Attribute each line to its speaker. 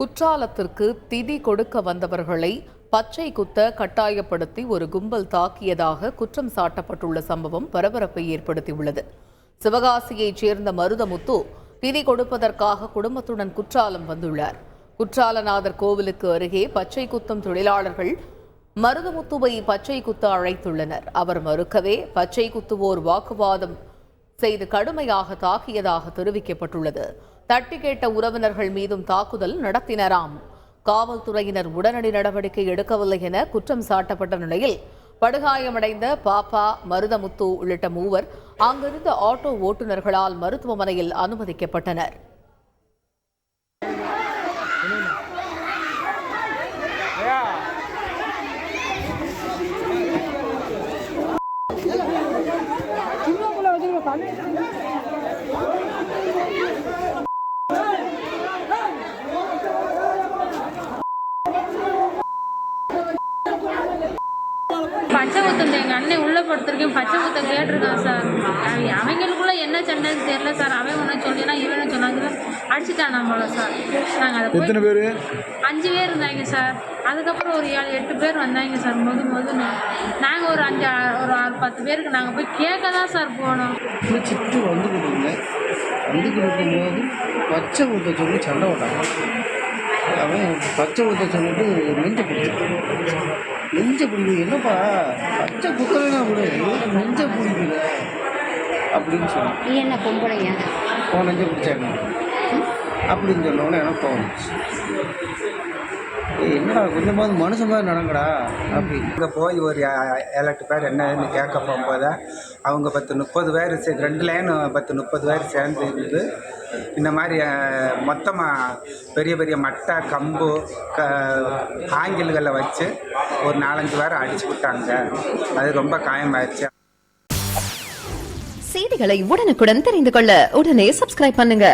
Speaker 1: குற்றாலத்திற்கு திதி கொடுக்க வந்தவர்களை பச்சை குத்த கட்டாயப்படுத்தி ஒரு கும்பல் தாக்கியதாக குற்றம் சாட்டப்பட்டுள்ள சம்பவம் பரபரப்பை ஏற்படுத்தியுள்ளது. சிவகாசியைச் சேர்ந்த மருதமுத்து திதி கொடுப்பதற்காக குடும்பத்துடன் குற்றாலம் வந்துள்ளார். குற்றாலநாதர் கோவிலுக்கு அருகே பச்சை குத்தும் தொழிலாளர்கள் மருதமுத்துவை பச்சை குத்த அழைத்துள்ளனர். அவர் மறுக்கவே பச்சை குத்துவோர் வாக்குவாதம் செய்து கடுமையாக தாக்கியதாக தெரிவிக்கப்பட்டுள்ளது. தட்டி கேட்ட உறவினர்கள் மீதும் தாக்குதல் நடத்தினராம். காவல்துறையினர் உடனடி நடவடிக்கை எடுக்கவில்லை என குற்றம் சாட்டப்பட்ட நிலையில் படுகாயமடைந்த பாப்பா மருதமுத்து உள்ளிட்ட மூவர் அங்கிருந்த ஆட்டோ ஓட்டுநர்களால் மருத்துவமனையில் அனுமதிக்கப்பட்டனர்.
Speaker 2: பச்சை குத்தம் எங்கள் அண்ணன் உள்ள படுத்திருக்கேன். பச்சை குத்தம் கேட்டிருக்கான் சார். அவங்களுக்குள்ள என்ன சண்டைன்னு தெரியல சார். அவன் ஒன்று சொல்லினா இவனு சொன்னாங்க. அடிச்சுட்டான் நம்மள சார். நாங்கள் அதை
Speaker 3: எத்தனை பேர்?
Speaker 2: அஞ்சு பேர் இருந்தாங்க சார். அதுக்கப்புறம் ஒரு ஏழு எட்டு பேர் வந்தாங்க சார். முது முதுன்னு நாங்கள் ஒரு அஞ்சு ஒரு ஆறு பத்து பேருக்கு நாங்கள் போய் கேட்க தான் சார் போனோம்.
Speaker 4: குளிச்சுட்டு வந்துக்கிட்டு இருந்தேன். வந்துக்கிட்டு இருக்கும்போது பச்சை ஊற்ற சொல்லி சண்டை போட்டாங்க. அவன் பச்சை ஊற்ற சொல்லிட்டு நெஞ்ச பிடிச்சிருக்கான் நெஞ்ச பிடிக்கும் என்னப்பா பச்சை குத்தலைன்னா கூட நெஞ்ச பிடிக்கல? அப்படின்னு சொன்னான்.
Speaker 5: நீ என்ன பொம்பளைங்க
Speaker 4: அவன் நெஞ்ச பிடிச்சாங்க அப்படின்னு சொன்னோன்னே எனக்கு தோணுச்சு ஏய், என்னடா கொஞ்சமாவது மனுஷன் மாதிரி நடங்கடா அப்படின்னு.
Speaker 6: இங்கே போய் ஒரு ஏழு எட்டு பேர் என்னன்னு கேட்க போகும்போது அவங்க பத்து முப்பது பேர் ரெண்டு லைன் பத்து முப்பது பேர் சேர்ந்து இருந்து இந்த மாதிரி மொத்தமாக பெரிய பெரிய மட்டை கம்பு க ஆங்கில்களை வச்சு ஒரு நாலஞ்சு பேர் அடிச்சு விட்டாங்க. அது ரொம்ப காயமாயிருச்சு
Speaker 7: செய்திகளை உடனுக்குடன் தெரிந்து கொள்ள உடனே சப்ஸ்கிரைப் பண்ணுங்க.